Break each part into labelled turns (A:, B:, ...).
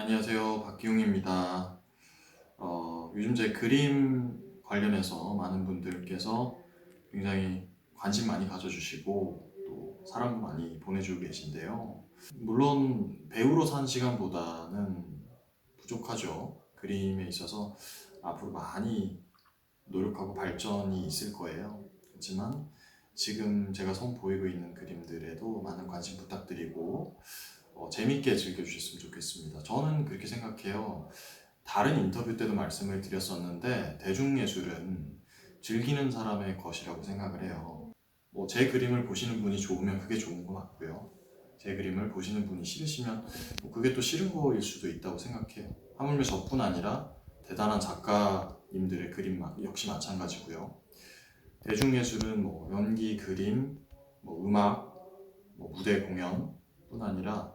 A: 안녕하세요. 박기웅입니다. 어, 요즘 제 그림 관련해서 많은 분들께서 굉장히 관심 많이 가져주시고 또 사랑도 많이 보내주고 계신데요. 물론 배우로 산 시간보다는 부족하죠. 그림에 있어서 앞으로 많이 노력하고 발전이 있을 거예요. 그렇지만 지금 제가 선보이고 있는 그림들에도 많은 관심 부탁드리고 어, 재밌게 즐겨주셨으면 좋겠습니다. 저는 그렇게 생각해요. 다른 인터뷰 때도 말씀을 드렸었는데 대중예술은 즐기는 사람의 것이라고 생각을 해요. 뭐 제 그림을 보시는 분이 좋으면 그게 좋은 거 맞고요. 제 그림을 보시는 분이 싫으시면 뭐 그게 또 싫은 거일 수도 있다고 생각해요. 하물며 저뿐 아니라 대단한 작가님들의 그림 마- 역시 마찬가지고요. 대중예술은 뭐 연기, 그림, 뭐 음악, 뭐 무대 공연 뿐 아니라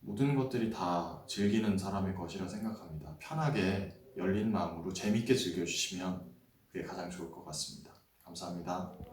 A: 모든 것들이 다 즐기는 사람의 것이라 생각합니다. 편하게 열린 마음으로 재밌게 즐겨주시면 그게 가장 좋을 것 같습니다. 감사합니다.